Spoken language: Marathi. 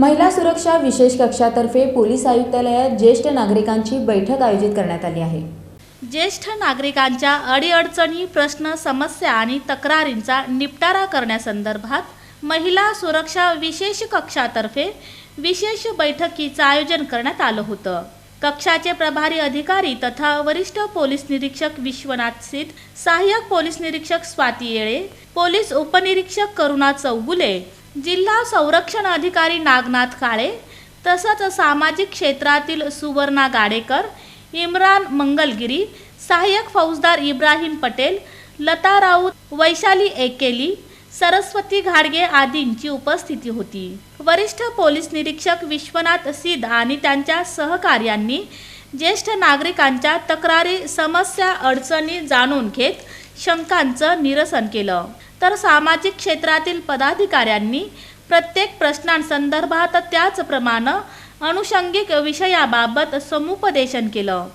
महिला सुरक्षा विशेष कक्षातर्फे पोलीस आयुक्तालयात ज्येष्ठ नागरिकांची बैठक आयोजित करण्यात आली आहे. ज्येष्ठ नागरिकांच्या अडीअडचणी प्रश्न समस्या आणि तक्रारींचा निपटारा करण्यासंदर्भात महिला सुरक्षा विशेष कक्षातर्फे विशेष बैठकीचं आयोजन करण्यात आलं होतं. कक्षाचे प्रभारी अधिकारी तथा वरिष्ठ पोलीस निरीक्षक विश्वनाथ सिद्ध सहाय्यक पोलीस निरीक्षक स्वाती येळे पोलीस उपनिरीक्षक करुणा चौगुले जिल्हा संरक्षण अधिकारी नागनाथ काळे तसंच सामाजिक क्षेत्रातील सुवर्णा गाडेकर इम्रान मंगलगिरी सहाय्यक फौजदार इब्राहिम पटेल लता राऊत वैशाली एकेली सरस्वती घाडगे आदींची उपस्थिती होती. वरिष्ठ पोलीस निरीक्षक विश्वनाथ सिद आणि त्यांच्या सहकार्यांनी ज्येष्ठ नागरिकांच्या तक्रारी समस्या अडचणी जाणून घेत शंकांचं निरसन केलं. तर सामाजिक क्षेत्रातील पदाधिकाऱ्यांनी प्रत्येक प्रश्नांसंदर्भात त्याचप्रमाणे अनुषंगिक विषयाबाबत समुपदेशन केलं.